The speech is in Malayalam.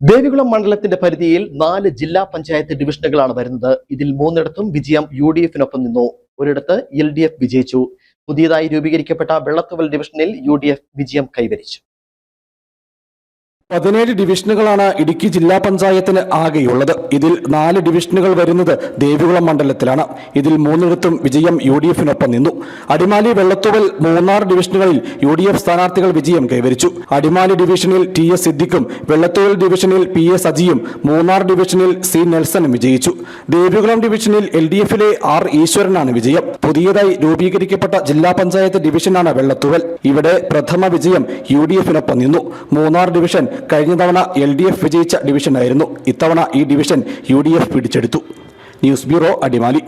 ദേവികുളം മണ്ഡലത്തിന്റെ പരിധിയിൽ നാല് ജില്ലാ പഞ്ചായത്ത് ഡിവിഷനുകളാണ് വരുന്നത്. ഇതിൽ മൂന്നിടത്തും വിജയം യു ഡി എഫിനൊപ്പം നിന്നു. ഒരിടത്ത് എൽ ഡി എഫ് വിജയിച്ചു. പുതിയതായി രൂപീകരിക്കപ്പെട്ട വെള്ളത്തുവൽ ഡിവിഷനിൽ യു ഡി എഫ് വിജയം കൈവരിച്ചു. പതിനേഴ് ഡിവിഷനുകളാണ് ഇടുക്കി ജില്ലാ പഞ്ചായത്തിന് ആകെയുള്ളത്. ഇതിൽ നാല് ഡിവിഷനുകൾ വരുന്നത് ദേവികുളം മണ്ഡലത്തിലാണ്. ഇതിൽ മൂന്നിടത്തും വിജയം യു ഡി എഫിനൊപ്പം നിന്നു. അടിമാലി വെള്ളത്തുവൽ മൂന്നാർ ഡിവിഷനുകളിൽ യു ഡി എഫ് സ്ഥാനാർത്ഥികൾ വിജയം കൈവരിച്ചു. അടിമാലി ഡിവിഷനിൽ ടി എസ് സിദ്ദിഖും വെള്ളത്തുവൽ ഡിവിഷനിൽ പി എ സജിയും മൂന്നാർ ഡിവിഷനിൽ സി നെൽസണും വിജയിച്ചു. ദേവികുളം ഡിവിഷനിൽ എൽ ഡി എഫിലെ ആർ ഈശ്വരനാണ് വിജയം. പുതിയതായി രൂപീകരിക്കപ്പെട്ട ജില്ലാ പഞ്ചായത്ത് ഡിവിഷനാണ് വെള്ളത്തുവൽ. ഇവിടെ പ്രഥമ വിജയം യു ഡി എഫിനൊപ്പം നിന്നു. മൂന്നാർ ഡിവിഷൻ കഴിഞ്ഞ തവണ എൽ ഡി എഫ് വിജയിച്ച ഡിവിഷനായിരുന്നു ഇത്തവണ ഈ ഡിവിഷൻ യു ഡി എഫ് പിടിച്ചെടുത്തു. News bureau Adimali.